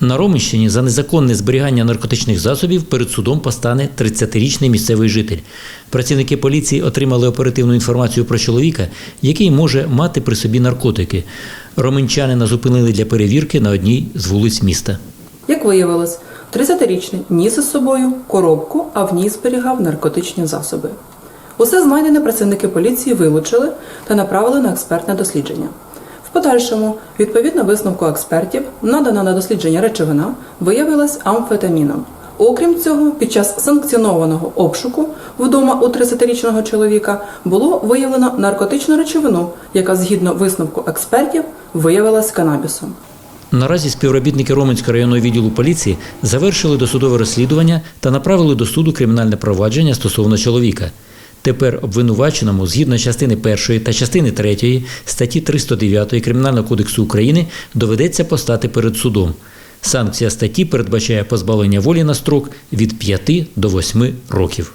На Ромищині за незаконне зберігання наркотичних засобів перед судом постане 30-річний місцевий житель. Працівники поліції отримали оперативну інформацію про чоловіка, який може мати при собі наркотики. Роминчанина зупинили для перевірки на одній з вулиць міста. Як виявилось, 30-річний ніс із собою коробку, а в ній зберігав наркотичні засоби. Усе знайдене працівники поліції вилучили та направили на експертне дослідження. В подальшому, відповідно висновку експертів, надана на дослідження речовина виявилась амфетаміном. Окрім цього, під час санкціонованого обшуку вдома у 30-річного чоловіка було виявлено наркотичну речовину, яка згідно висновку експертів виявилась канабісом. Наразі співробітники Роменського районного відділу поліції завершили досудове розслідування та направили до суду кримінальне провадження стосовно чоловіка. Тепер обвинуваченому згідно частини 1 та частини 3 статті 309 Кримінального кодексу України доведеться постати перед судом. Санкція статті передбачає позбавлення волі на строк від 5 до 8 років.